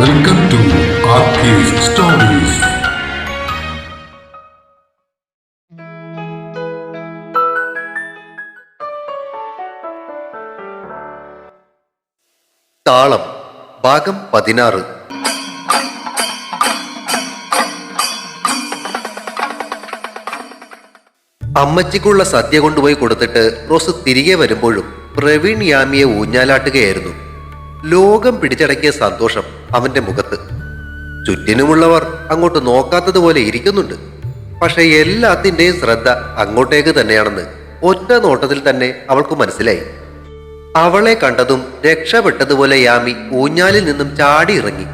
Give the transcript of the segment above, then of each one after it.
Welcome to stories താളം ഭാഗം പതിനാറ്. അമ്മച്ചിക്കുള്ള സദ്യ കൊണ്ടുപോയി കൊടുത്തിട്ട് റോസ് തിരികെ വരുമ്പോഴും പ്രവീൺ യാമിയെ ഊഞ്ഞാലാട്ടുകയായിരുന്നു. ലോകം പിടിച്ചടക്കിയ സന്തോഷം അവന്റെ മുഖത്ത്. ചുറ്റിനുമുള്ളവർ അങ്ങോട്ട് നോക്കാത്തതുപോലെ ഇരിക്കുന്നുണ്ട്. പക്ഷെ എല്ലാത്തിന്റെയും ശ്രദ്ധ അങ്ങോട്ടേക്ക് തന്നെയാണെന്ന് ഒറ്റ നോട്ടത്തിൽ തന്നെ അവൾക്ക് മനസ്സിലായി. അവളെ കണ്ടതും രക്ഷപ്പെട്ടതുപോലെ യാമി ഊഞ്ഞാലിൽ നിന്നും ചാടി ഇറങ്ങി.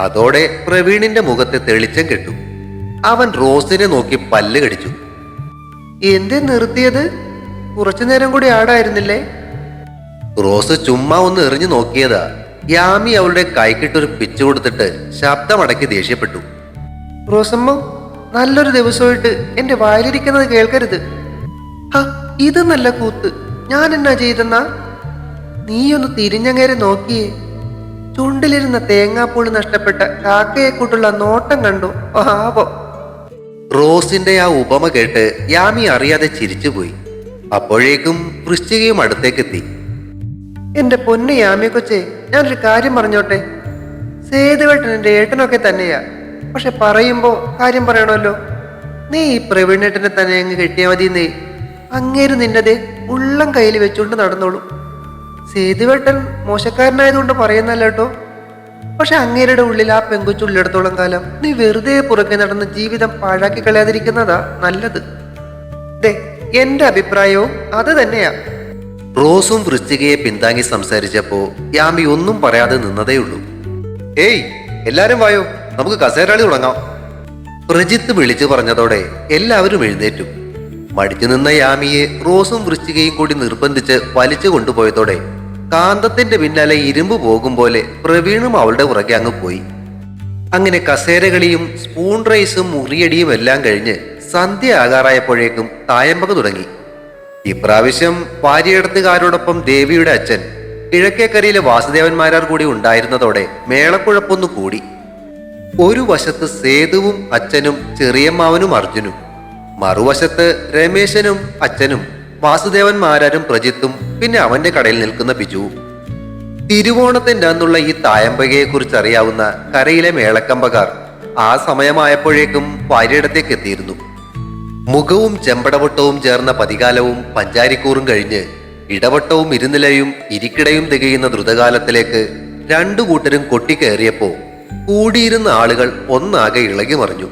അതോടെ പ്രവീണിന്റെ മുഖത്തെ തെളിച്ചം കെട്ടു. അവൻ റോസിനെ നോക്കി പല്ല് കടിച്ചു. എന്തേ നിർത്തിയത്? കുറച്ചു നേരം കൂടി ആടായിരുന്നില്ലേ? റോസ് ചുമ്മാ ഒന്ന് എറിഞ്ഞു നോക്കിയതാ. യാമി അവളുടെ കൈക്കിട്ടൊരു പിച്ചു കൊടുത്തിട്ട് ശബ്ദമടക്കി ദേഷ്യപ്പെട്ടു. റോസമ്മ നല്ലൊരു ദിവസമായിട്ട് എന്റെ വായിലിരിക്കുന്നത് കേൾക്കരുത്. ഇത് നല്ല കൂത്ത്. ഞാൻ എന്നാ ചെയ്തെന്നാ? നീയൊന്ന് തിരിഞ്ഞങ്ങേരെ നോക്കിയേ. ചുണ്ടിലിരുന്ന തേങ്ങാപ്പൂളി നഷ്ടപ്പെട്ട കാക്കയെ കൂട്ടുള്ള നോട്ടം കണ്ടു. പാപം റോസിന്റെ ആ ഉപമ കേട്ട് യാമി അറിയാതെ ചിരിച്ചുപോയി. അപ്പോഴേക്കും വൃശ്ചികയും അടുത്തേക്കെത്തി. എന്റെ പൊന്നു യാമിയെ കൊച്ചേ ഞാനൊരു കാര്യം പറഞ്ഞോട്ടെ? സേതുവേട്ടൻ എന്റെ ഏട്ടനൊക്കെ തന്നെയാ. പക്ഷെ പറയുമ്പോ കാര്യം പറയണമല്ലോ. നീ ഈ പ്രവീണേട്ടനെ തന്നെ അങ്ങ് കെട്ടിയാൽ മതി നീ അങ്ങേര് നിന്നതെ ഉള്ളം കയ്യിൽ വെച്ചുകൊണ്ട് നടന്നോളൂ. സേതുവേട്ടൻ മോശക്കാരനായതുകൊണ്ട് പറയുന്നല്ല കേട്ടോ. പക്ഷെ അങ്ങേരുടെ ഉള്ളിൽ ആ പെങ്കുച്ചുള്ളിടത്തോളം കാലം നീ വെറുതെ പുറകെ നടന്ന് ജീവിതം പാഴാക്കി കളയാതിരിക്കുന്നതാ നല്ലത്. ദേ എന്റെ അഭിപ്രായവും അത് തന്നെയാ. റോസും വൃശ്ചികയെ പിന്താങ്ങി സംസാരിച്ചപ്പോ യാമി ഒന്നും പറയാതെ നിന്നതേയുള്ളൂ. ഏയ് എല്ലാരും വായോ? നമുക്ക് കസേരാളി തുടങ്ങാം. പ്രജിത്ത് വിളിച്ചു പറഞ്ഞതോടെ എല്ലാവരും എഴുന്നേറ്റു. മടിച്ചു നിന്ന യാമിയെ റോസും വൃശ്ചികയും കൂടി നിർബന്ധിച്ച് വലിച്ചു കൊണ്ടുപോയതോടെ കാന്തത്തിന്റെ പിന്നാലെ ഇരുമ്പ് പോകും പോലെ പ്രവീണും അവളുടെ പുറകെ അങ്ങ് പോയി. അങ്ങനെ കസേരകളിയും സ്പൂൺ റൈസും മുറിയടിയും എല്ലാം കഴിഞ്ഞ് സന്ധ്യ ആകാറായപ്പോഴേക്കും തായമ്പക തുടങ്ങി. ഇപ്രാവശ്യം വാരിയെടുത്തുകാരോടൊപ്പം ദേവിയുടെ അച്ഛൻ കിഴക്കേക്കരയിലെ വാസുദേവന്മാരാർ കൂടി ഉണ്ടായിരുന്നതോടെ മേളക്കുഴപ്പൊന്നു കൂടി. ഒരു വശത്ത് സേതുവും അച്ഛനും ചെറിയമ്മാവനും അർജുനും മറുവശത്ത് രമേശനും അച്ഛനും വാസുദേവന്മാരാരും പ്രജിത്തും പിന്നെ അവന്റെ കടയിൽ നിൽക്കുന്ന ബിജുവും. തിരുവോണത്തിന്റെ അന്നുള്ള ഈ തായമ്പകയെ കുറിച്ച് അറിയാവുന്ന കരയിലെ മേളക്കമ്പകാർ ആ സമയമായപ്പോഴേക്കും പാര്യയിടത്തേക്ക് എത്തിയിരുന്നു മുഖവും ചെമ്പടവട്ടവും ചേർന്ന പതികാലവും പഞ്ചാരിക്കൂറും കഴിഞ്ഞ് ഇടവട്ടവും ഇരുനിലയും ഇരിക്കിടയും തികയുന്ന ദ്രുതകാലത്തിലേക്ക് രണ്ടു കൂട്ടരും കൊട്ടിക്കയറിയപ്പോ കൂടിയിരുന്ന ആളുകൾ ഒന്നാകെ ഇളകി മറിഞ്ഞു.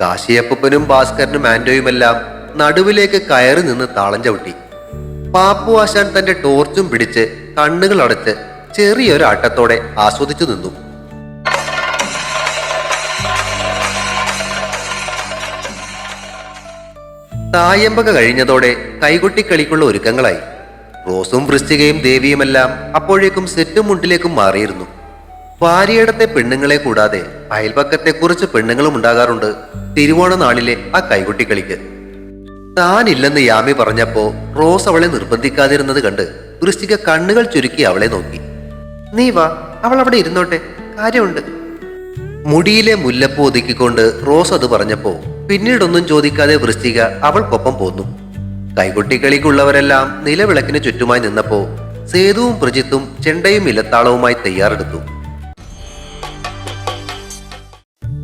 കാശിയപ്പനും ഭാസ്കരനും ആൻഡോയുമെല്ലാം നടുവിലേക്ക് കയറി നിന്ന് താളം ചവിട്ടി. പാപ്പു ആശാൻ തന്റെ ടോർച്ചും പിടിച്ച് കണ്ണുകൾ അടച്ച് ചെറിയൊരാട്ടത്തോടെ ആസ്വദിച്ചു നിന്നു. തായമ്പക കഴിഞ്ഞതോടെ കൈകൊട്ടിക്കളിക്കുള്ള ഒരുക്കങ്ങളായി. റോസും വൃശ്ചികയും ദേവിയുമെല്ലാം അപ്പോഴേക്കും സെറ്റും മുണ്ടിലേക്കും മാറിയിരുന്നു. ഭാര്യയിടത്തെ പെണ്ണുങ്ങളെ കൂടാതെ അയൽപക്കത്തെ കുറച്ച് പെണ്ണുങ്ങളും ഉണ്ടാകാറുണ്ട് തിരുവോണ നാളിലെ ആ കൈകൊട്ടിക്കളിക്ക് താനില്ലെന്ന് യാമി പറഞ്ഞപ്പോ റോസ് അവളെ നിർബന്ധിക്കാതിരുന്നത് കണ്ട് വൃശ്ചിക കണ്ണുകൾ ചുരുക്കി അവളെ നോക്കി. നീ വാ അവൾ അവിടെ ഇരുന്നോട്ടെ കാര്യമുണ്ട്. മുടിയിലെ മുല്ലപ്പൂ ഒതുക്കിക്കൊണ്ട് റോസ് അത് പറഞ്ഞപ്പോ പിന്നീടൊന്നും ചോദിക്കാതെ വൃശ്ചിക അവൾക്കൊപ്പം പോന്നു. കൈകൊട്ടിക്കളിക്കുള്ളവരെല്ലാം നിലവിളക്കിന് ചുറ്റുമായി നിന്നപ്പോ സേതുവും പ്രജിത്തും ചെണ്ടയും ഇലത്താളവുമായി തയ്യാറെടുത്തു.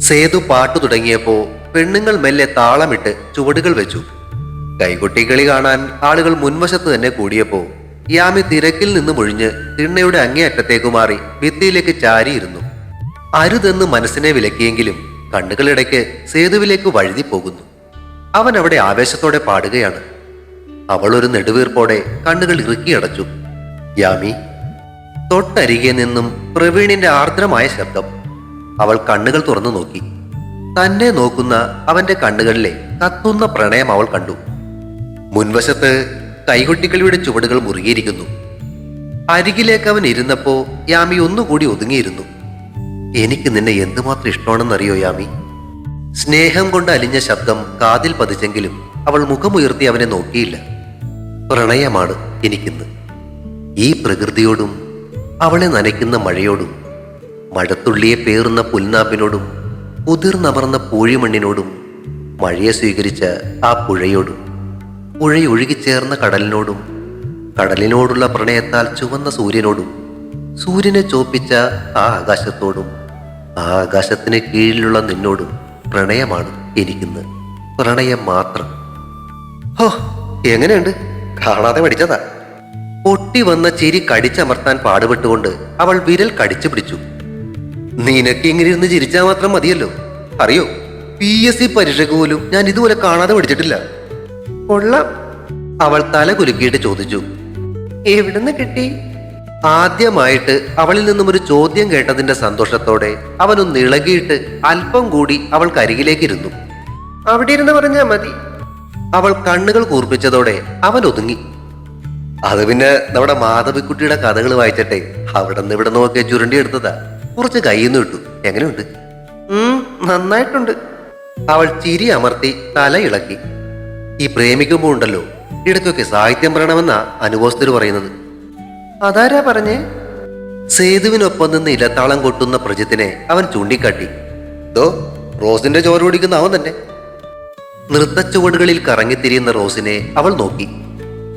സേതു പാട്ടു തുടങ്ങിയപ്പോ പെണ്ണുങ്ങൾ മെല്ലെ താളമിട്ട് ചുവടുകൾ വെച്ചു. കൈകൊട്ടിക്കളി കാണാൻ ആളുകൾ മുൻവശത്ത് തന്നെ കൂടിയപ്പോ യാമി തിരക്കിൽ നിന്ന് ഒഴിഞ്ഞ് തിണ്ണയുടെ അങ്ങേയറ്റത്തേക്ക് മാറി ഭിത്തിയിലേക്ക് ചാരിയിരുന്നു. അരുതെന്ന് മനസ്സിനെ വിലക്കിയെങ്കിലും കണ്ണുകളിടയ്ക്ക് സേതുവിലേക്ക് വഴുതി പോകുന്നു. അവൻ അവിടെ ആവേശത്തോടെ പാടുകയാണ്. അവൾ ഒരു നെടുവീർപ്പോടെ കണ്ണുകൾ ഇറുക്കിയടച്ചു യാമി തൊട്ടരികെ നിന്നും പ്രവീണിന്റെ ആർദ്രമായ ശബ്ദം. അവൾ കണ്ണുകൾ തുറന്നു നോക്കി. തന്നെ നോക്കുന്ന അവന്റെ കണ്ണുകളിലെ കത്തുന്ന പ്രണയം അവൾ കണ്ടു. മുൻവശത്ത് കൈകൊട്ടിക്കളിയുടെ ചുവടുകൾ മുറുകിയിരിക്കുന്നു. അരികിലേക്ക് അവൻ ഇരുന്നപ്പോ യാമി ഒന്നുകൂടി ഒതുങ്ങിയിരുന്നു. എനിക്ക് നിന്നെ എന്തുമാത്രം ഇഷ്ടമാണെന്നറിയോ യാമി? സ്നേഹം കൊണ്ട് അലിഞ്ഞ ശബ്ദം കാതിൽ പതിച്ചെങ്കിലും അവൾ മുഖമുയർത്തി അവനെ നോക്കിയില്ല. പ്രണയമാണ് എനിക്കിന്ന്. ഈ പ്രകൃതിയോടും അവളെ നനയ്ക്കുന്ന മഴയോടും മഴത്തുള്ളിയെ പേറുന്ന പുൽനാമ്പിനോടും ഉതിർന്നമർന്ന പൂഴിമണ്ണിനോടും മഴയെ സ്വീകരിച്ച ആ പുഴയോടും പുഴയൊഴുകിച്ചേർന്ന കടലിനോടും കടലിനോടുള്ള പ്രണയത്താൽ ചുവന്ന സൂര്യനോടും സൂര്യനെ ചോപ്പിച്ച ആ ആകാശത്തോടും ആകാശത്തിന് കീഴിലുള്ള നിന്നോട് പ്രണയമാണ് എനിക്കിന്ന്. പ്രണയം മാത്രം. ഹോ എങ്ങനെയുണ്ട്? കാണാതെ പഠിച്ചതാ പൊട്ടി വന്ന ചിരി കടിച്ചമർത്താൻ പാടുപെട്ടുകൊണ്ട് അവൾ വിരൽ കടിച്ചു പിടിച്ചു. നിനക്ക് ഇങ്ങനെ ഇരുന്ന് ചിരിച്ചാൽ മാത്രം മതിയല്ലോ. അറിയോ? പി എസ് സി പരീക്ഷയ്ക്ക് പോലും ഞാൻ ഇതുപോലെ കാണാതെ പഠിച്ചിട്ടില്ല കൊള്ളാം. അവൾ തല കുലുക്കിയിട്ട് ചോദിച്ചു. എവിടുന്ന് കിട്ടി? ആദ്യമായിട്ട് അവളിൽ നിന്നും ഒരു ചോദ്യം കേട്ടതിന്റെ സന്തോഷത്തോടെ അവനൊന്ന് ഇളകിയിട്ട് അല്പം കൂടി അവൾ കരികിലേക്കിരുന്നു. അവിടെ ഇരുന്ന് പറഞ്ഞാ മതി. അവൾ കണ്ണുകൾ കൂർപ്പിച്ചതോടെ അവൻ ഒതുങ്ങി. അത് പിന്നെ നമ്മുടെ മാധവിക്കുട്ടിയുടെ കഥകൾ വായിച്ചിട്ടെ അവിടെ നിന്ന് ഇവിടെ നോക്കിയ ചുരുണ്ടി എടുത്തതാ. കുറച്ച് കയ്യിൽ നിന്ന് കിട്ടു എങ്ങനെയുണ്ട് നന്നായിട്ടുണ്ട്. അവൾ ചിരി അമർത്തി തല ഇളക്കി. ഈ പ്രേമിക്കുമ്പോ ഉണ്ടല്ലോ ഇടയ്ക്കൊക്കെ സാഹിത്യം പറയണമെന്നാ അനുഭവസ്ഥര് പറയുന്നത്. അതാരാ പറഞ്ഞേ? സേതുവിനൊപ്പം നിന്ന് ഇലത്താളം കൊട്ടുന്ന പ്രജിത്തിനെ അവൻ ചൂണ്ടിക്കാട്ടി. ദോ റോസിന്റെ ചോര കുടിക്കുന്ന അവൻ തന്നെ. നൃത്തച്ചുവടുകളിൽ കറങ്ങിത്തിരിയുന്ന റോസിനെ അവൾ നോക്കി.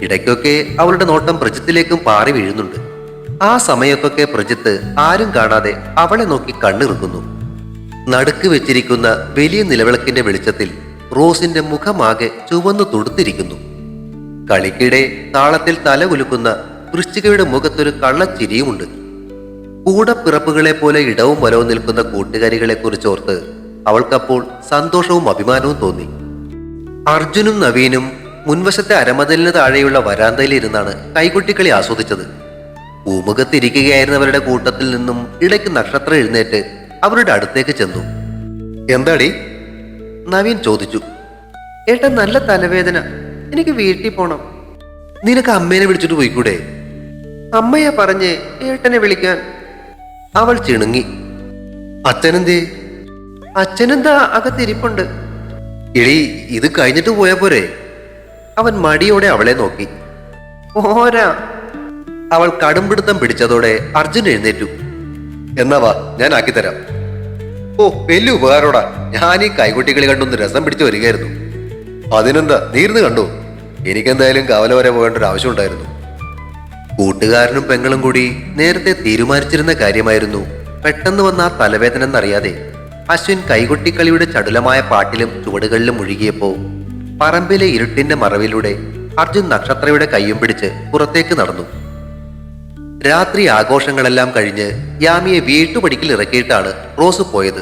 ഇടയ്ക്കൊക്കെ അവളുടെ നോട്ടം പ്രജിത്തിലേക്കും പാറി വീഴുന്നുണ്ട്. ആ സമയത്തൊക്കെ പ്രജിത്ത് ആരും കാണാതെ അവളെ നോക്കി കണ്ണിറുക്കുന്നു. നടുക്ക് വെച്ചിരിക്കുന്ന വലിയ നിലവിളക്കിന്റെ വെളിച്ചത്തിൽ റോസിന്റെ മുഖമാകെ ചുവന്നു തുടുത്തിരിക്കുന്നു. കളിക്കിടെ താളത്തിൽ തല കുലുക്കുന്ന വൃശ്ചികയുടെ മുഖത്തൊരു കള്ളച്ചിരിയുമുണ്ട്. കൂടപ്പിറപ്പുകളെ പോലെ ഇടവും വലവും നിൽക്കുന്ന കൂട്ടുകാരികളെ കുറിച്ചോർത്ത് അവൾക്കപ്പോൾ സന്തോഷവും അഭിമാനവും തോന്നി. അർജുനും നവീനും മുൻവശത്തെ അരമതിലിന് താഴെയുള്ള വരാന്തയിൽ വരാന്തയിലിരുന്നാണ് കൈകുട്ടിക്കളി ആസ്വദിച്ചത്. പൂമുഖത്തിരിക്കുകയായിരുന്നവരുടെ കൂട്ടത്തിൽ നിന്നും ഇടയ്ക്ക് നക്ഷത്രം എഴുന്നേറ്റ് അവരുടെ അടുത്തേക്ക് ചെന്നു. എന്താടി? നവീൻ ചോദിച്ചു. ഏട്ടാ നല്ല തലവേദന. എനിക്ക് വീട്ടിൽ പോണം. നിനക്ക് അമ്മേനെ വിളിച്ചിട്ട് പോയിക്കൂടെ? അമ്മയാ പറഞ്ഞ് ഏട്ടനെ വിളിക്കാൻ അവൾ ചിണുങ്ങി. അച്ഛനെന്തേ? അച്ഛനെന്താ അകത്തിരിപ്പുണ്ട്. ഇളി ഇത് കഴിഞ്ഞിട്ട് പോയാ പോരെ. അവൻ മടിയോടെ അവളെ നോക്കി. ഓരാ. അവൾ കടുംപിടുത്തം പിടിച്ചതോടെ അർജുൻ എഴുന്നേറ്റു. എന്നാ വാ ഞാൻ ആക്കിത്തരാം ഓ വലിയ ഉപകാരോടാ. ഞാൻ ഈ കൈകുട്ടികളി കണ്ടൊന്ന് രസം പിടിച്ചു വരികയായിരുന്നു. അതിനെന്താ? നീർന്ന് കണ്ടു? എനിക്കെന്തായാലും കവല വരെ പോകേണ്ട ഒരു ആവശ്യമുണ്ടായിരുന്നു കൂട്ടുകാരനും പെങ്ങളും കൂടി നേരത്തെ തീരുമാനിച്ചിരുന്ന കാര്യമായിരുന്നു. പെട്ടെന്ന് വന്ന ആ തലവേദന എന്നറിയാതെ അശ്വിൻ കൈകൊട്ടിക്കളിയുടെ ചടുലമായ പാട്ടിലും ചുവടുകളിലും മുഴുകിയപ്പോൾ പറമ്പിലെ ഇരുട്ടിന്റെ മറവിലൂടെ അർജുൻ നക്ഷത്രയുടെ കൈയും പിടിച്ച് പുറത്തേക്ക് നടന്നു. രാത്രി ആഘോഷങ്ങളെല്ലാം കഴിഞ്ഞ് യാമിയെ വീട്ടുപടിക്കൽ ഇറക്കിയിട്ടാണ് റോസ് പോയത്.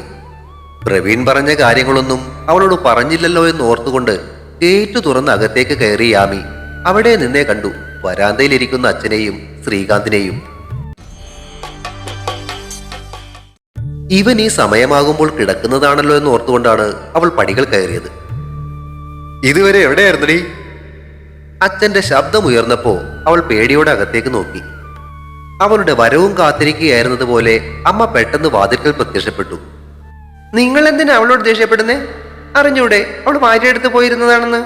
പ്രവീൺ പറഞ്ഞ കാര്യങ്ങളൊന്നും അവളോട് പറഞ്ഞില്ലല്ലോ എന്ന് ഓർത്തുകൊണ്ട് ഗേറ്റ് തുറന്ന് അകത്തേക്ക് കയറി യാമി അവിടെ നിന്നേ കണ്ടു. വരാന്തയിലിരിക്കുന്ന അച്ഛനെയും ശ്രീകാന്തിനെയും. ഇവൻ ഈ സമയമാകുമ്പോൾ കിടക്കുന്നതാണല്ലോ എന്ന് ഓർത്തുകൊണ്ടാണ് അവൾ പടികൾ കയറിയത്. ഇതുവരെ എവിടെയായിരുന്നടി? അച്ഛന്റെ ശബ്ദം ഉയർന്നപ്പോ അവൾ പേടിയോടെ അകത്തേക്ക് നോക്കി. അവളുടെ വരവും കാത്തിരിക്കുകയായിരുന്നത് പോലെ അമ്മ പെട്ടെന്ന് വാതിൽക്കൽ പ്രത്യക്ഷപ്പെട്ടു. നിങ്ങൾ എന്തിനാ അവളോട് ദേഷ്യപ്പെടുന്നേ? അറിഞ്ഞൂടെ അവൾ ഭാര്യ എടുത്ത് പോയിരുന്നതാണെന്ന്.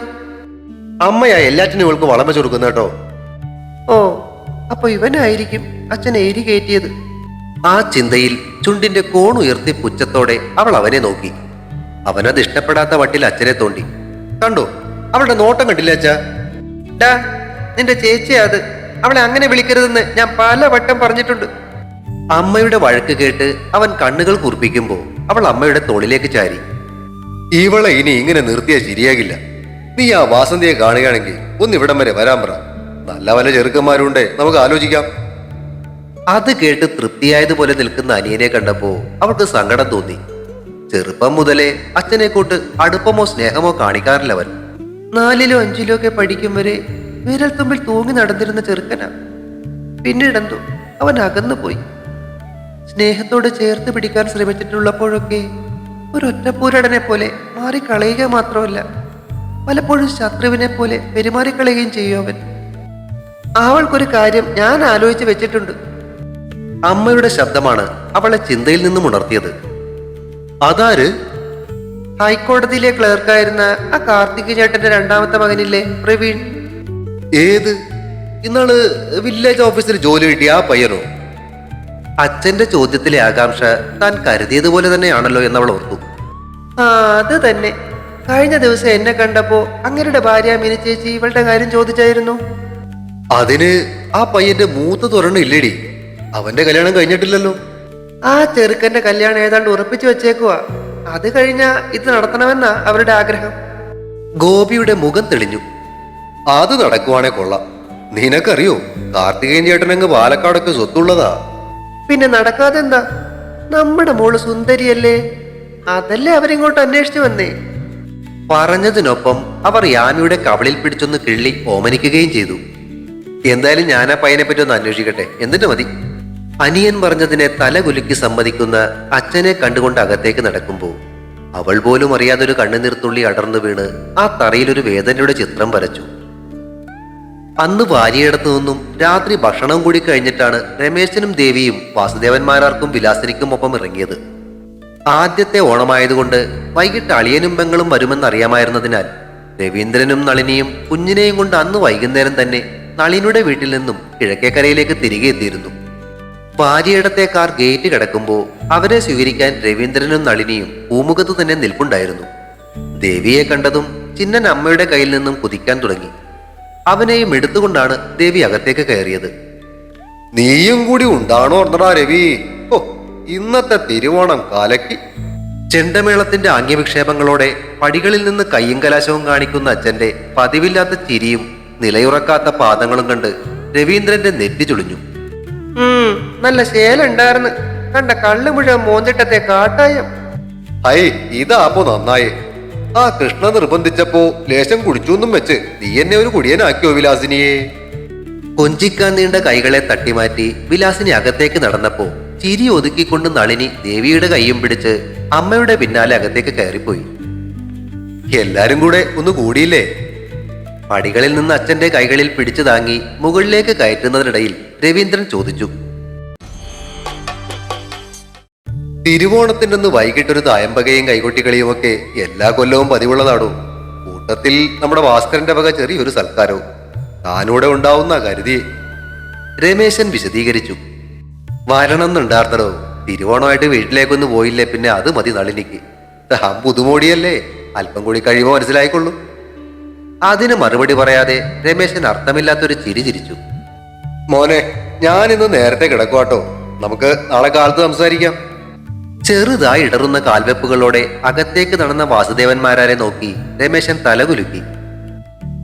അമ്മയാ എല്ലാറ്റിനും ഇവൾക്ക് വളമ ചൊടുക്കുന്ന കേട്ടോ. ഓ അപ്പൊ ഇവനായിരിക്കും അച്ഛൻ ഏരി കയറ്റിയത്. ആ ചിന്തയിൽ ചുണ്ടിന്റെ കോണുയർത്തി പുച്ഛത്തോടെ അവൾ അവനെ നോക്കി. അവനത് ഇഷ്ടപ്പെടാത്ത വട്ടിൽ അച്ഛനെ തോണ്ടി. കണ്ടോ? അവളുടെ നോട്ടം കണ്ടില്ല അച്ഛാ? ഡാ നിന്റെ ചേച്ചിയാ അത്. അവളെ അങ്ങനെ വിളിക്കരുതെന്ന് ഞാൻ പല വട്ടം പറഞ്ഞിട്ടുണ്ട്. അമ്മയുടെ വഴക്ക് കേട്ട് അവൻ കണ്ണുകൾ കുറിപ്പിക്കുമ്പോ അവൾ അമ്മയുടെ തോളിലേക്ക് ചാരി. ഇവളെ ഇനി ഇങ്ങനെ നിർത്തിയാൽ ശരിയാകില്ല. നീ ആ വാസന്തിയെ കാണുകയാണെങ്കിൽ ഒന്ന് ഇവിടം വരെ വരാൻ പറ. നല്ല വല്ല ചെറുക്കന്മാരുണ്ടേ. നമുക്ക് ആലോചിക്കാം. അത് കേട്ട് തൃപ്തിയായതുപോലെ നിൽക്കുന്ന അനിയനെ കണ്ടപ്പോ അവൾക്ക് സങ്കടം തോന്നി. ചെറുപ്പം മുതലേ അച്ഛനെ കൂട്ട് അടുപ്പമോ സ്നേഹമോ കാണിക്കാറില്ല അവൻ. നാലിലോ അഞ്ചിലോ ഒക്കെ പഠിക്കും വരെ വിരൽ തുമ്പിൽ തൂങ്ങി നടന്നിരുന്ന ചെറുക്കനാ. പിന്നീടെന്തോ അവൻ അകന്നു പോയി. സ്നേഹത്തോട് ചേർത്ത് പിടിക്കാൻ ശ്രമിച്ചിട്ടുള്ളപ്പോഴൊക്കെ ഒരു ഒറ്റപ്പൂരടനെ പോലെ മാറിക്കളയുക മാത്രമല്ല പലപ്പോഴും ശത്രുവിനെ പോലെ പെരുമാറിക്കളയുകയും ചെയ്യും അവൻ. അവൾക്കൊരു കാര്യം ഞാൻ ആലോചിച്ച് വെച്ചിട്ടുണ്ട്. അമ്മയുടെ ശബ്ദമാണ് അവളെ ചിന്തയിൽ നിന്നും ഉണർത്തിയത്. അതാര്? ഹൈക്കോടതിയിലെ ക്ലർക്കായിരുന്ന ആ കാർത്തിക് ചേട്ടന്റെ രണ്ടാമത്തെ മകനില്ലേ പ്രവീൺ? ഏത്? ഇന്നാൾ വില്ലേജ് ഓഫീസിൽ ജോലി കിട്ടിയ ആ പയ്യനോ? അച്ഛന്റെ ചോദ്യത്തിലെ ആകാംക്ഷ താൻ കരുതിയതുപോലെ തന്നെയാണല്ലോ എന്നവൾ ഓർത്തു. ആ അത് തന്നെ. കഴിഞ്ഞ ദിവസം എന്നെ കണ്ടപ്പോ അങ്ങനെ ഭാര്യ മിനി ചേച്ചി ഇവളുടെ കാര്യം ചോദിച്ചായിരുന്നു. അതിന് ആ പയ്യന്റെ മൂത്ത തുറന്ന് ഇല്ലേടി. അവന്റെ കല്യാണം കഴിഞ്ഞിട്ടില്ലല്ലോ. ആ ചെറുക്കന്റെ കല്യാണം ഏതാണ്ട് ഉറപ്പിച്ചു വെച്ചേക്കുവാ. അത് കഴിഞ്ഞാ ഇത് നടത്തണമെന്നാ അവരുടെ ആഗ്രഹം. ഗോപിയുടെ മുഖം തെളിഞ്ഞു. അത് നടക്കുവാണേ കൊള്ളാം. നിനക്കറിയോ കാർത്തികേയൻ ചേട്ടനങ്ങ് പാലക്കാടൊക്കെ സ്വത്തുള്ളതാ. പിന്നെ നടക്കാതെന്താ? നമ്മുടെ മോൾ സുന്ദരിയല്ലേ? അതല്ലേ അവരിങ്ങോട്ട് അന്വേഷിച്ചു വന്നേ? പറഞ്ഞതിനൊപ്പം അവർ യാമിയുടെ കവളിൽ പിടിച്ചൊന്ന് കിള്ളി ഓമനിക്കുകയും ചെയ്തു. എന്തായാലും ഞാൻ ആ പയ്യനെ പറ്റി ഒന്ന് അന്വേഷിക്കട്ടെ. എന്നിട്ട് മതി. അനിയൻ പറഞ്ഞതിനെ തല കുലുക്കി സമ്മതിക്കുന്ന അച്ഛനെ കണ്ടുകൊണ്ട് അകത്തേക്ക് നടക്കുമ്പോൾ അവൾ പോലും അറിയാതൊരു കണ്ണുനീർത്തുള്ളി അടർന്നു വീണ് ആ തറയിലൊരു വേദനയുടെ ചിത്രം വരച്ചു. അന്ന് ഭാര്യയിടത്തു നിന്നും രാത്രി ഭക്ഷണം കൂടി കഴിഞ്ഞിട്ടാണ് രമേശനും ദേവിയും വാസുദേവന്മാരാർക്കും വിലാസിനിക്കും ഒപ്പം ഇറങ്ങിയത്. ആദ്യത്തെ ഓണമായതുകൊണ്ട് വൈകിട്ട് അളിയനും പെങ്ങളും വരുമെന്നറിയാമായിരുന്നതിനാൽ രവീന്ദ്രനും നളിനിയും കുഞ്ഞിനെയും കൊണ്ട് അന്ന് വൈകുന്നേരം തന്നെ നളിനിയുടെ വീട്ടിൽ നിന്നും കിഴക്കേക്കരയിലേക്ക് തിരികെ എത്തിയിരുന്നു. ഭാര്യയിടത്തെ കാർ ഗേറ്റ് കടക്കുമ്പോൾ അവരെ സ്വീകരിക്കാൻ രവീന്ദ്രനും നളിനിയും പൂമുഖത്ത് തന്നെ നിൽപ്പുണ്ടായിരുന്നു. ദേവിയെ കണ്ടതും ചിന്നൻ അമ്മയുടെ കയ്യിൽ നിന്നും കുതിക്കാൻ തുടങ്ങി. അവനെയും എടുത്തുകൊണ്ടാണ് ദേവി അകത്തേക്ക് കയറിയത്. നീയും കൂടി ഉണ്ടാണോ ഓർന്നടാ രവി? ഓ ഇന്നത്തെ തിരുവോണം കാലക്കി ചെണ്ടമേളത്തിന്റെ ആംഗ്യവിക്ഷേപങ്ങളോടെ പടികളിൽ നിന്ന് കയ്യും കലാശവും കാണിക്കുന്ന അച്ഛന്റെ പതിവില്ലാത്ത ചിരിയും നിലയുറക്കാത്ത പാദങ്ങളും കണ്ട് രവീന്ദ്രന്റെ നെറ്റി ചുളിഞ്ഞു. നല്ല ശേലുണ്ടായിരുന്നു. കണ്ട കള്ളു മുഴുവൻ മോന്തിട്ടത്തെ കാട്ടായം. ഹൈ ഇതാപ്പോ നന്നായി. ആ കൃഷ്ണ നിർബന്ധിച്ചപ്പോ ലേശം കുടിച്ചൊന്നും വെച്ച് നീ എന്നെ ഒരു കുടിയനാക്കിയോ വിലാസിനിയെ? കൊഞ്ചിക്കാൻ നീണ്ട കൈകളെ തട്ടിമാറ്റി വിലാസിനി അകത്തേക്ക് നടന്നപ്പോ ചിരി ഒതുക്കിക്കൊണ്ട് നളിനി ദേവിയുടെ കൈയും പിടിച്ച് അമ്മയുടെ പിന്നാലെ അകത്തേക്ക് കയറിപ്പോയി. എല്ലാരും കൂടെ ഒന്ന് കൂടിയില്ലേ? പടികളിൽ നിന്ന് അച്ഛന്റെ കൈകളിൽ പിടിച്ചു താങ്ങി മുകളിലേക്ക് കയറ്റുന്നതിനിടയിൽ രവീന്ദ്രൻ ചോദിച്ചു. തിരുവോണത്തിനൊന്ന് വൈകിട്ടൊരു തായമ്പകയും കൈകൊട്ടിക്കളിയും ഒക്കെ എല്ലാ കൊല്ലവും പതിവുള്ളതാണോ കൂട്ടത്തിൽ നമ്മുടെ ഭാസ്കരന്റെ വക ചെറിയൊരു സൽക്കാരവും താനൂടെ ഉണ്ടാവുന്ന കരുതി രമേശൻ വിശദീകരിച്ചു. വരണമെന്നുണ്ടാർത്തടോ തിരുവോണമായിട്ട് വീട്ടിലേക്കൊന്ന് പോയില്ലേ പിന്നെ അത് മതി നളിനിക്ക്. പുതുമോടിയല്ലേ? അല്പം കൂടി കഴിയുമ്പോൾ മനസ്സിലായിക്കൊള്ളൂ. അതിന് മറുപടി പറയാതെ രമേശൻ അർത്ഥമില്ലാത്തൊരു ചിരി ചിരിച്ചു. മോനെ ഇന്ന് നേരത്തെ കിടക്കുവാട്ടോ. നമുക്ക് നാളെ കാലത്ത് സംസാരിക്കാം. ചെറുതായി ഇടറുന്ന കാൽവെപ്പുകളോടെ അകത്തേക്ക് നടന്ന വാസുദേവന്മാരെ നോക്കി രമേശൻ തലകുലുക്കി.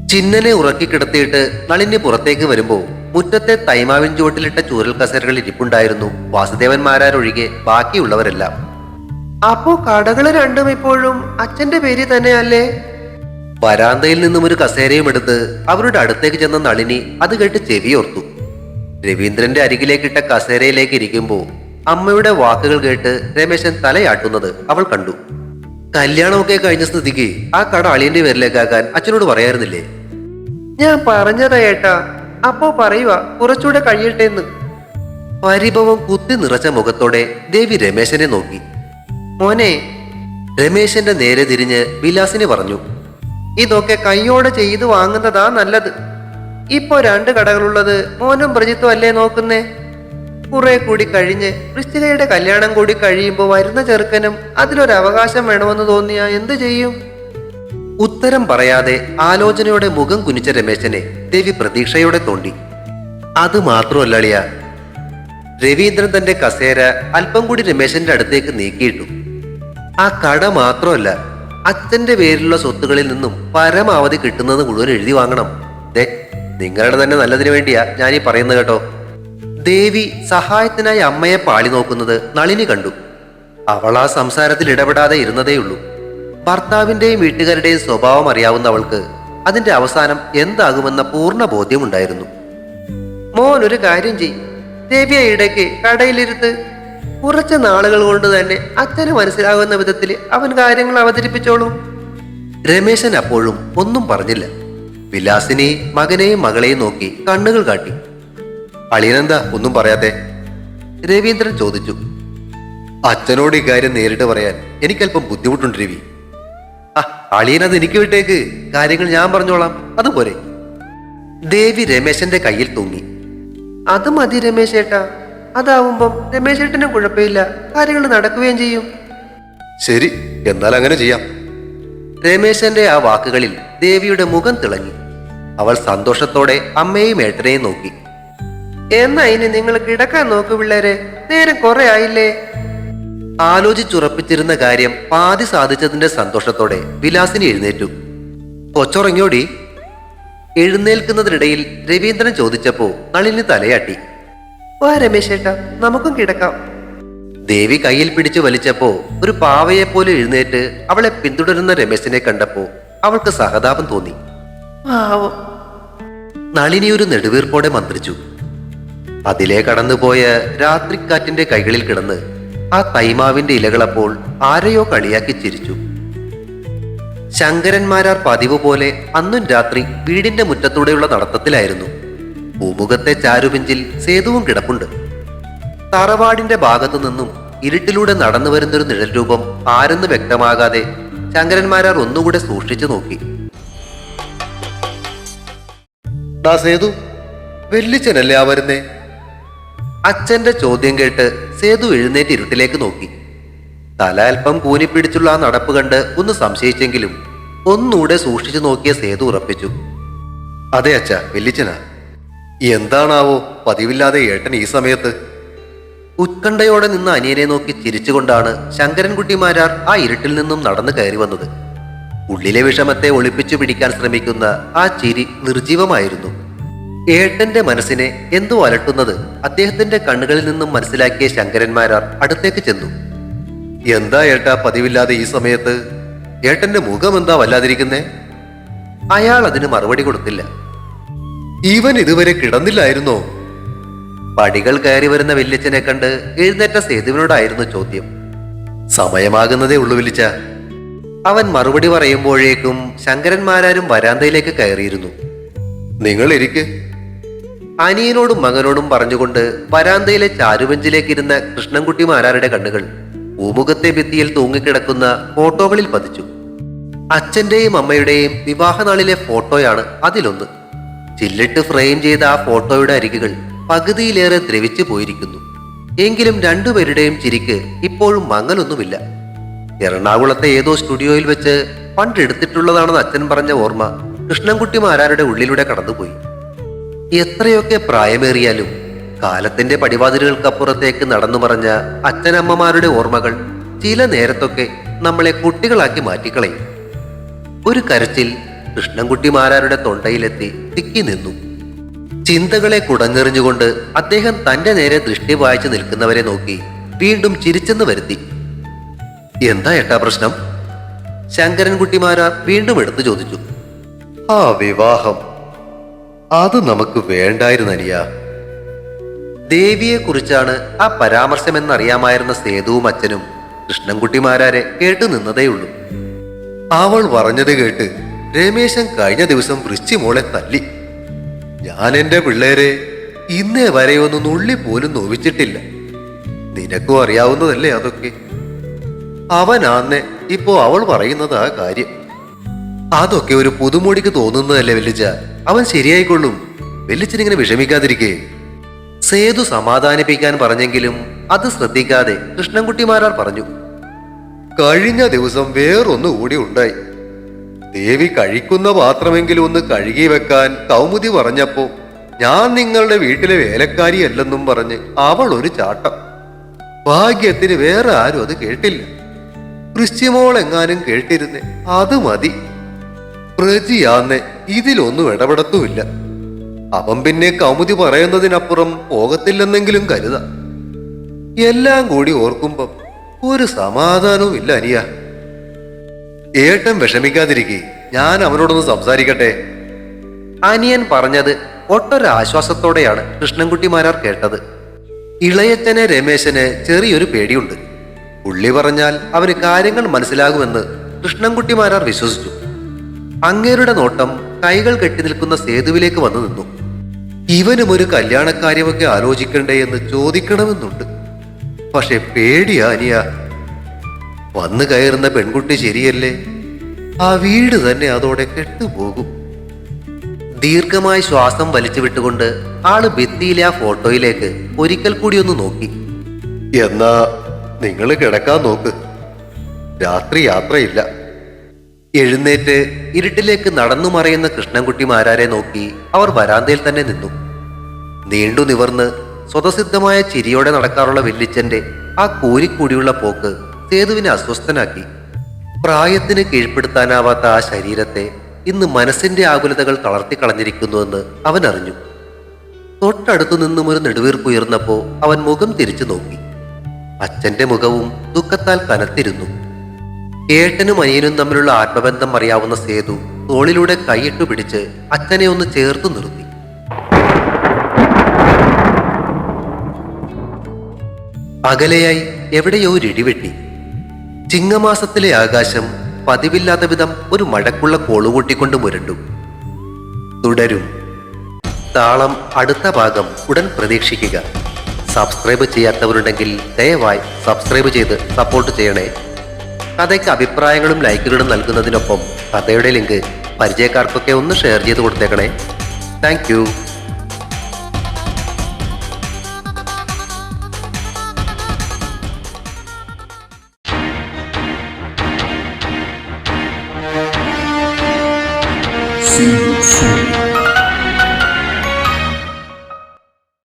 ചിന്നനെ ഉറക്കി കിടത്തിയിട്ട് നളിന് പുറത്തേക്ക് വരുമ്പോ മുറ്റത്തെ തൈമാവിൻ ചുവട്ടിലിട്ട ചൂരൽ കസേരകൾ ഇരിപ്പുണ്ടായിരുന്നു വാസുദേവന്മാരൊഴികെ ബാക്കിയുള്ളവരെല്ലാം. അപ്പോ കടകൾ രണ്ടും ഇപ്പോഴും അച്ഛന്റെ പേര് തന്നെയല്ലേ? വരാന്തയിൽ നിന്നും ഒരു കസേരയും എടുത്ത് അവരുടെ അടുത്തേക്ക് ചെന്ന നളിനി അത് കേട്ട് ചെവിയോർത്തു. രവീന്ദ്രന്റെ അരികിലേക്കിട്ട കസേരയിലേക്ക് ഇരിക്കുമ്പോൾ അമ്മയുടെ വാക്കുകൾ കേട്ട് രമേശൻ തലയാട്ടുന്നത് അവൾ കണ്ടു. കല്യാണമൊക്കെ കഴിഞ്ഞ സ്ഥിതിക്ക് ആ കട അളിയന്റെ പേരിലേക്കാക്കാൻ അച്ഛനോട് പറയാറുന്നില്ലേ? ഞാൻ പറഞ്ഞതാ ഏട്ടാ. അപ്പോ പറയുക കുറച്ചുകൂടെ കഴിയട്ടെ എന്ന് പരിഭവം കുത്തി നിറച്ച മുഖത്തോടെ ദേവി രമേശനെ നോക്കി. മോനെ രമേശന്റെ നേരെ തിരിഞ്ഞ് വിലാസിനെ പറഞ്ഞു. ഇതൊക്കെ കൈയോടെ ചെയ്തു വാങ്ങുന്നതാ നല്ലത്. ഇപ്പോ രണ്ട് കടകളുള്ളത് മോനും പ്രജിത്തും അല്ലേ നോക്കുന്നേ? കുറെ കൂടി കഴിഞ്ഞ് വൃശ്ചികയുടെ കല്യാണം കൂടി കഴിയുമ്പോൾ വരുന്ന ചെറുക്കനും അതിലൊരു അവകാശം വേണമെന്ന് തോന്നിയാ എന്തു ചെയ്യും? ഉത്തരം പറയാതെ ആലോചനയുടെ മുഖം കുനിച്ച രമേശനെ ദേവി പ്രതീക്ഷയോടെ തോണ്ടി. അത് മാത്രമല്ലളിയ രവീന്ദ്രൻ തന്റെ കസേര അല്പം കൂടി രമേശന്റെ അടുത്തേക്ക് നീക്കിയിട്ടു. ആ കട മാത്രമല്ല അച്ഛന്റെ പേരിലുള്ള സ്വത്തുകളിൽ നിന്നും പരമാവധി കിട്ടുന്നത് മുഴുവൻ എഴുതി വാങ്ങണം. ദേ നിങ്ങളുടെ തന്നെ നല്ലതിനു വേണ്ടിയാ ഞാൻ ഈ പറയുന്നത് കേട്ടോ. ദേവി സഹായത്തിനായി അമ്മയെ പാളി നോക്കുന്നത് നളിനി കണ്ടു. അവൾ ആ സംസാരത്തിൽ ഇടപെടാതെ ഇരുന്നതേയുള്ളൂ. ഭർത്താവിന്റെയും വീട്ടുകാരുടെയും സ്വഭാവം അറിയാവുന്ന അവൾക്ക് അതിന്റെ അവസാനം എന്താകുമെന്ന പൂർണ ബോധ്യമുണ്ടായിരുന്നു മോൻ ഒരു കാര്യം ചെയ് ദേവിയ ഇടയ്ക്ക് കടയിലിരുത്ത് കുറച്ച് നാളുകൾ കൊണ്ട് തന്നെ അച്ഛന് മനസ്സിലാകുന്ന വിധത്തിൽ അവൻ കാര്യങ്ങൾ അവതരിപ്പിച്ചോളും. രമേശൻ അപ്പോഴും ഒന്നും പറഞ്ഞില്ല. വിലാസിനെയും മകനെയും മകളെയും നോക്കി കണ്ണുകൾ കാട്ടി. അളിയനെന്താ ഒന്നും പറയാതെ രവീന്ദ്രൻ ചോദിച്ചു. അച്ഛനോട് ഇക്കാര്യം നേരിട്ട് പറയാൻ എനിക്കല്പം ബുദ്ധിമുട്ടുണ്ട് രവി. ആ അളിയനത് എനിക്ക് വിട്ടേക്ക്. കാര്യങ്ങൾ ഞാൻ പറഞ്ഞോളാം. അതുപോലെ ദേവി രമേശന്റെ കയ്യിൽ തൂങ്ങി. അത് മതി രമേശ് ഏട്ടാ അതാവുമ്പം രമേശേട്ടനും കുഴപ്പമില്ല. കാര്യങ്ങൾ നടക്കുകയും ചെയ്യും. ശരി എന്നാൽ അങ്ങനെ ചെയ്യാം. രമേശന്റെ ആ വാക്കുകളിൽ ദേവിയുടെ മുഖം തിളങ്ങി. അവൾ സന്തോഷത്തോടെ അമ്മയും ഏട്ടനെയും നോക്കി. എന്നാ ഇനി നിങ്ങൾ കിടക്കാൻ നോക്കു പിള്ളേരെ. നേരം കുറെ ആയില്ലേ? ആലോചിച്ചുറപ്പിച്ചിരുന്ന കാര്യം പാതി സാധിച്ചതിന്റെ സന്തോഷത്തോടെ വിലാസിനി എഴുന്നേറ്റു. കൊച്ചുറങ്ങിയോടി. എഴുന്നേൽക്കുന്നതിനിടയിൽ രവീന്ദ്രൻ ചോദിച്ചപ്പോ നളിനി തലയാട്ടി. വാ രമേശേട്ടാ നമുക്കും കിടക്കാം. ദേവി കയ്യിൽ പിടിച്ചു വലിച്ചപ്പോ ഒരു പാവയെ പോലെ എഴുന്നേറ്റ് അവളെ പിന്തുടരുന്ന രമേശിനെ കണ്ടപ്പോ അവൾക്ക് സഹതാപം തോന്നി. നളിനി ഒരു നെടുവീർപ്പോടെ മന്ത്രിച്ചു. അതിലെ കടന്നുപോയ രാത്രിക്കാറ്റിന്റെ കൈകളിൽ കിടന്ന് ആ തൈമാവിന്റെ ഇലകളപ്പോൾ ആരെയോ കളിയാക്കി ചിരിച്ചു. ശങ്കരന്മാരാർ പതിവ് പോലെ അന്നും രാത്രി വീടിന്റെ മുറ്റത്തൂടെയുള്ള നടത്തത്തിലായിരുന്നു. പൂമുഖത്തെ ചാരുബെഞ്ചിൽ സേതുവും കിടപ്പുണ്ട്. തറവാടിന്റെ ഭാഗത്തു നിന്നും ഇരുട്ടിലൂടെ നടന്നു വരുന്നൊരു നിഴൽ രൂപം ആരെന്ന് വ്യക്തമാകാതെ ശങ്കരന്മാരാർ ഒന്നുകൂടെ സൂക്ഷിച്ചു നോക്കി. സേതു വെല്ലിച്ചനല്ലേ ആ വരുന്നേ? അച്ഛന്റെ ചോദ്യം കേട്ട് സേതു എഴുന്നേറ്റ് ഇരുട്ടിലേക്ക് നോക്കി. തല അല്പം കൂനിപ്പിടിച്ചുള്ള ആ നടപ്പ് കണ്ട് ഒന്ന് സംശയിച്ചെങ്കിലും ഒന്നുകൂടെ സൂക്ഷിച്ചു നോക്കിയ സേതു ഉറപ്പിച്ചു. അതെ അച്ഛ വെല്ലിച്ചനാ. എന്താണാവോ പതിവില്ലാതെ ഏട്ടൻ ഈ സമയത്ത്. ഉത്കണ്ഠയോടെ നിന്ന് അനിയനെ നോക്കി ചിരിച്ചുകൊണ്ടാണ് ശങ്കരൻകുട്ടിമാരാർ ആ ഇരുട്ടിൽ നിന്നും നടന്നു കയറി വന്നത്. ഉള്ളിലെ വിഷമത്തെ ഒളിപ്പിച്ചു പിടിക്കാൻ ശ്രമിക്കുന്ന ആ ചിരി നിർജീവമായിരുന്നു ഏട്ടന്റെ മനസ്സിനെ എന്തോ അലട്ടുന്നത് അദ്ദേഹത്തിന്റെ കണ്ണുകളിൽ നിന്നും മനസ്സിലാക്കിയ ശങ്കരന്മാരാർ അടുത്തേക്ക് ചെന്നു. എന്താ ഏട്ടാ പതിവില്ലാതെ ഈ സമയത്ത്? ഏട്ടന്റെ മുഖം എന്താ വല്ലാതിരിക്കുന്നേ? അയാൾ അതിന് മറുപടി കൊടുത്തില്ല. ഇവൻ ഇതുവരെ കിടന്നില്ലായിരുന്നോ? പടികൾ കയറി വരുന്ന വല്യച്ഛനെ കണ്ട് എഴുന്നേറ്റ സേതുവിനോടായിരുന്നു ചോദ്യം. സമയമാകുന്നതേ ഉള്ളൂ വിളിച്ച അവൻ മറുപടി പറയുമ്പോഴേക്കും ശങ്കരന്മാരാരും വരാന്തയിലേക്ക് കയറിയിരുന്നു. നിങ്ങൾ ഇരിക്ക്. അനിയനോടും മകനോടും പറഞ്ഞുകൊണ്ട് വരാന്തയിലെ ചാരുബെഞ്ചിലേക്ക് ഇരുന്ന കൃഷ്ണൻകുട്ടിമാരാരുടെ കണ്ണുകൾ പൂമുഖത്തെ ഭിത്തിയിൽ തൂങ്ങിക്കിടക്കുന്ന ഫോട്ടോകളിൽ പതിച്ചു. അച്ഛന്റെയും അമ്മയുടെയും വിവാഹനാളിലെ ഫോട്ടോയാണ് അതിലൊന്ന്. ചില്ലിട്ട് ഫ്രെയിം ചെയ്ത ആ ഫോട്ടോയുടെ അരികുകൾ പകുതിയിലേറെ ദ്രവിച്ചു പോയിരിക്കുന്നു. എങ്കിലും രണ്ടുപേരുടെയും ചിരിക്ക് ഇപ്പോഴും മങ്ങലൊന്നുമില്ല. എറണാകുളത്തെ ഏതോ സ്റ്റുഡിയോയിൽ വെച്ച് പണ്ട് എടുത്തിട്ടുള്ളതാണെന്ന് അച്ഛൻ പറഞ്ഞ ഓർമ്മ കൃഷ്ണൻകുട്ടി മാരാരുടെ ഉള്ളിലൂടെ കടന്നുപോയി. എത്രയൊക്കെ പ്രായമേറിയാലും കാലത്തിന്റെ പടിവാതിലുകൾക്കപ്പുറത്തേക്ക് നടന്നു പറഞ്ഞ അച്ഛനമ്മമാരുടെ ഓർമ്മകൾ ചില നേരത്തൊക്കെ നമ്മളെ കുട്ടികളാക്കി മാറ്റിക്കളയും. ഒരു കരച്ചിൽ കൃഷ്ണൻകുട്ടിമാരാരുടെ തൊണ്ടയിലെത്തി തിക്കി നിന്നു. ചിന്തകളെ കുടഞ്ഞെറിഞ്ഞുകൊണ്ട് അദ്ദേഹം തന്റെ നേരെ ദൃഷ്ടി വായിച്ചു നിൽക്കുന്നവരെ നോക്കി വീണ്ടും ചിരിച്ചെന്ന് വരുത്തി. എന്താ ഏട്ടാ പ്രശ്നം? ശങ്കരൻകുട്ടിമാരാർ വീണ്ടും എടുത്തു ചോദിച്ചു. ആ വിവാഹം. അത് നമുക്ക് വേണ്ടായിരുന്നു അനിയ. ദേവിയെ കുറിച്ചാണ് ആ പരാമർശമെന്നറിയാമായിരുന്ന സേതുവും അച്ഛനും കൃഷ്ണൻകുട്ടിമാരാരെ കേട്ടു നിന്നതേയുള്ളൂ. അവൾ പറഞ്ഞത് കേട്ട് രമേശൻ കഴിഞ്ഞ ദിവസം വൃശ്ചി മോളെ തല്ലി. ഞാൻ എന്റെ പിള്ളേരെ ഇന്നേ വരെ ഒന്ന് നുള്ളി പോലും നോവിച്ചിട്ടില്ല. നിനക്കും അറിയാവുന്നതല്ലേ അതൊക്കെ? അവനാന്നെ ഇപ്പോ അവൾ പറയുന്നത് ആ കാര്യം. അതൊക്കെ ഒരു പുതുമോടിക്ക് തോന്നുന്നതല്ലേ വെല്ലിച്ച? അവൻ ശരിയായിക്കൊള്ളും. വെല്ലിച്ചനിങ്ങനെ വിഷമിക്കാതിരിക്കേ. സേതു സമാധാനിപ്പിക്കാൻ പറഞ്ഞെങ്കിലും അത് ശ്രദ്ധിക്കാതെ കൃഷ്ണൻകുട്ടിമാരാർ പറഞ്ഞു. കഴിഞ്ഞ ദിവസം വേറൊന്നു കൂടി ഉണ്ടായി. ദേവി കഴിക്കുന്ന പാത്രമെങ്കിലും ഒന്ന് കഴുകി വെക്കാൻ കൗമുദി പറഞ്ഞപ്പോ ഞാൻ നിങ്ങളുടെ വീട്ടിലെ വേലക്കാരിയല്ലെന്നും പറഞ്ഞ് അവൾ ഒരു ചാട്ടം. ഭാഗ്യത്തിന് വേറെ ആരും അത് കേട്ടില്ല. ക്രിസ്ത്യമോൾ എങ്ങാനും കേട്ടിരുന്നേ അത് മതി. പ്രജിയാന്നെ ഇതിലൊന്നും ഇടപെടത്തുമില്ല. അവൻ പിന്നെ കൗമുദി പറയുന്നതിനപ്പുറം പോകത്തില്ലെന്നെങ്കിലും കരുതാം. എല്ലാം കൂടി ഓർക്കുമ്പം ഒരു സമാധാനവും ഇല്ല അനിയ. ഏട്ടൻ വിഷമിക്കാതിരിക്കെ ഞാൻ അവനോടൊന്ന് സംസാരിക്കട്ടെ. അനിയൻ പറഞ്ഞത് ഒട്ടൊരാശ്വാസത്തോടെയാണ് കൃഷ്ണൻകുട്ടിമാരാർ കേട്ടത്. ഇളയച്ചനെ രമേശന് ചെറിയൊരു പേടിയുണ്ട്. പുള്ളി പറഞ്ഞാൽ അവന് കാര്യങ്ങൾ മനസ്സിലാകുമെന്ന് കൃഷ്ണൻകുട്ടിമാരാർ വിശ്വസിച്ചു. അങ്ങേരുടെ നോട്ടം കൈകൾ കെട്ടി നിൽക്കുന്ന സേതുവിലേക്ക് വന്നു നിന്നു. ഇവനും ഒരു കല്യാണക്കാര്യമൊക്കെ ആലോചിക്കണ്ടേ എന്ന് ചോദിക്കണമെന്നുണ്ട്. പക്ഷെ പേടിയാ അനിയ. വന്നു കയറുന്ന പെൺകുട്ടി ശരിയല്ലേ? ആ വീട് തന്നെ അതോടെ കെട്ടുപോകും. ദീർഘമായി ശ്വാസം വലിച്ചു വിട്ടുകൊണ്ട് ആൾ ഭിത്തിയിലെ ആ ഫോട്ടോയിലേക്ക് ഒരിക്കൽ കൂടി ഒന്ന് നോക്കി. എന്നാ നിങ്ങൾ കിടക്കാൻ നോക്ക്. രാത്രി യാത്രയില്ല. എഴുന്നേറ്റ് ഇരുട്ടിലേക്ക് നടന്നു മറയുന്ന കൃഷ്ണൻകുട്ടിമാരാരെ നോക്കി അവർ വരാന്തയിൽ തന്നെ നിന്നു. നീണ്ടു നിവർന്ന് സ്വതസിദ്ധമായ ചിരിയോടെ നടക്കാറുള്ള വെല്ലിച്ചന്റെ ആ കൂരിക്കൂടിയുള്ള പോക്ക് സേതുവിനെ അസ്വസ്ഥനാക്കി. പ്രായത്തിന് കീഴ്പ്പെടുത്താനാവാത്ത ആ ശരീരത്തെ ഇന്ന് മനസ്സിന്റെ ആകുലതകൾ തളർത്തിക്കളഞ്ഞിരിക്കുന്നുവെന്ന് അവൻ അറിഞ്ഞു. തൊട്ടടുത്തു നിന്നും ഒരു നെടുവീർപ്പുയർന്നപ്പോ അവൻ മുഖം തിരിച്ചു നോക്കി. അച്ഛന്റെ മുഖവും ദുഃഖത്താൽ കനത്തിരുന്നു. ഏട്ടനും അനിയനും തമ്മിലുള്ള ആത്മബന്ധം അറിയാവുന്ന സേതു തോളിലൂടെ കൈയിട്ടു പിടിച്ച് അച്ഛനെ ഒന്ന് ചേർത്തു നിർത്തി. അകലെയായി എവിടെയോ ഒരു ചിങ്ങമാസത്തിലെ ആകാശം പതിവില്ലാത്ത വിധം ഒരു മഴക്കുള്ള കോളുകൂട്ടിക്കൊണ്ട് മുരണ്ടു. തുടരും. താളം അടുത്ത ഭാഗം ഉടൻ പ്രതീക്ഷിക്കുക. സബ്സ്ക്രൈബ് ചെയ്യാത്തവരുണ്ടെങ്കിൽ ദയവായി സബ്സ്ക്രൈബ് ചെയ്ത് സപ്പോർട്ട് ചെയ്യണേ. കഥയ്ക്ക് അഭിപ്രായങ്ങളും ലൈക്കുകളും നൽകുന്നതിനൊപ്പം കഥയുടെ ലിങ്ക് പരിചയക്കാർക്കൊക്കെ ഒന്ന് ഷെയർ ചെയ്ത് കൊടുത്തേക്കണേ. താങ്ക്